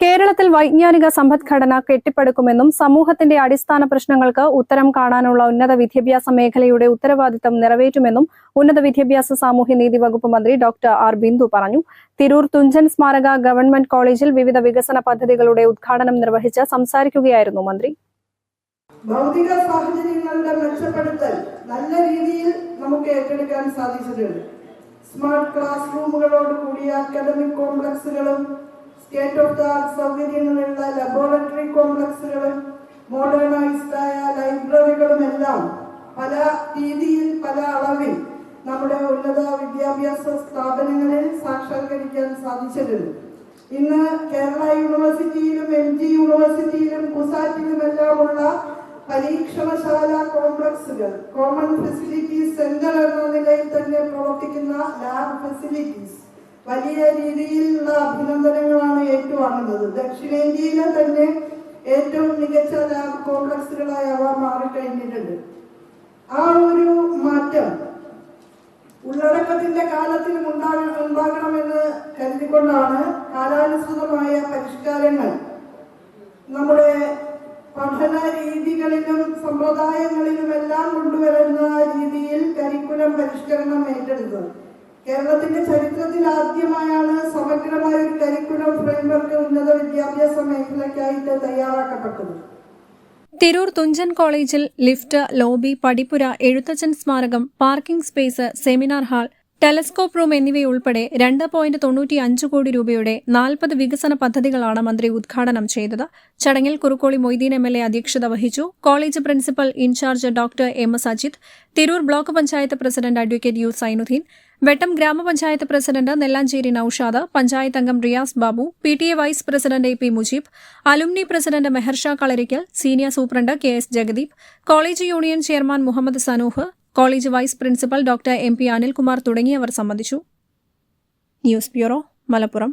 കേരളത്തിൽ വൈജ്ഞാനിക സമ്പദ്ഘടന കെട്ടിപ്പടുക്കുമെന്നും സമൂഹത്തിന്റെ അടിസ്ഥാന പ്രശ്നങ്ങൾക്ക് ഉത്തരം കാണാനുള്ള ഉന്നത വിദ്യാഭ്യാസ മേഖലയുടെ ഉത്തരവാദിത്തം നിറവേറ്റുമെന്നും ഉന്നത വിദ്യാഭ്യാസ സാമൂഹ്യനീതി വകുപ്പ് മന്ത്രി ഡോക്ടർ ആർ ബിന്ദു പറഞ്ഞു. തിരൂർ തുഞ്ചൻ സ്മാരക ഗവൺമെന്റ് കോളേജിൽ വിവിധ വികസന പദ്ധതികളുടെ ഉദ്ഘാടനം നിർവഹിച്ച് സംസാരിക്കുകയായിരുന്നു മന്ത്രി. ഭൗതിക സാഹചര്യങ്ങളുടെ മെച്ചപ്പെടുത്തൽ നല്ല രീതിയിൽ നമുക്ക് ഏറ്റെടുക്കാൻ സാധിച്ചിട്ടുണ്ട്. സ്മാർട്ട് ക്ലാസ് റൂമുകളോട് കൂടിയ അക്കാദമിക് കോംപ്ലക്സുകളും സ്റ്റേറ്റ് ഓഫ് ദ ആർട്ട് സൗകര്യങ്ങളുള്ള ലബോറട്ടറി കോംപ്ലക്സുകളും മോഡേണൈസ്ഡ് ആയ ലൈബ്രറികളും എല്ലാം പല രീതിയിൽ പല അളവിൽ നമ്മുടെ ഉന്നത വിദ്യാഭ്യാസ സ്ഥാപനങ്ങളിൽ സാക്ഷാത്കരിക്കാൻ സാധിച്ചിട്ടുണ്ട്. ഇന്ന് കേരള യൂണിവേഴ്സിറ്റിയിലും എം ജി യൂണിവേഴ്സിറ്റിയിലും കുസാറ്റിലുമെല്ലാമുള്ള പരീക്ഷണശാല കോംപ്ലക്സുകൾ കോമൺ ഫെസിലിറ്റീസ് സെന്റർ എന്ന നിലയിൽ തന്നെ പ്രവർത്തിക്കുന്ന ലാബ് ഫെസിലിറ്റീസ് വലിയ രീതിയിലുള്ള അഭിനന്ദനങ്ങളാണ് ഏറ്റുവാങ്ങുന്നത്. ദക്ഷിണേന്ത്യയിലെ തന്നെ ഏറ്റവും മികച്ച ലാബ് കോംപ്ലക്സുകളായി അവ മാറിക്കഴിഞ്ഞിട്ടുണ്ട് ആ ഒരു മാറ്റം ഉള്ളടക്കത്തിന്റെ കാലത്തിലും ഉണ്ടാക- ഉണ്ടാകണമെന്ന് കരുതിക്കൊണ്ടാണ് കാലാനുസൃതമായ പരിഷ്കാരങ്ങൾ നമ്മുടെ പഠന രീതികളിലും സമ്പ്രദായങ്ങളിലുമെല്ലാം കൊണ്ടുവരുന്ന രീതിയിൽ കരിക്കുലം പരിഷ്കരണം ഏറ്റെടുത്തത്. കേരളത്തിന്റെ ചരിത്രത്തിൽ ആദ്യമായാണ് സമഗ്രമായ ഒരു കരിക്കുലം ഫ്രെയിംവർക്ക് ഉന്നത വിദ്യാഭ്യാസ മേഖലയ്ക്കായിട്ട് തയ്യാറാക്കപ്പെട്ടത്. തിരൂർ തുഞ്ചൻ കോളേജിൽ ലിഫ്റ്റ് ലോബി പടിപ്പുര എഴുത്തച്ഛൻ സ്മാരകം parking space seminar hall telescope room എന്നിവയുൾപ്പെടെ രണ്ട് പോയിന്റ് തൊണ്ണൂറ്റി അഞ്ച് കോടി രൂപയുടെ നാൽപ്പത് വികസന പദ്ധതികളാണ് മന്ത്രി ഉദ്ഘാടനം ചെയ്തത്. ചടങ്ങിൽ Kurukkoli Moideen M L A അധ്യക്ഷത വഹിച്ചു. College principal in-charge doctor M S Ajith Tirur block panchayat president advocate U Sainudheen Vettam ഗ്രാമപഞ്ചായത്ത് പ്രസിഡന്റ് നെല്ലാഞ്ചേരി നൌഷാദ് പഞ്ചായത്ത് അംഗം Riyas Babu P T A vice president A P Mujeeb alumni president Meharsha Kalarikkal senior superintendent K S Jagadeep college union chairman Muhammad Sanooh college vice principal doctor M P Anilkumar തുടങ്ങിയവർ സംബന്ധിച്ചു. News bureau Malappuram.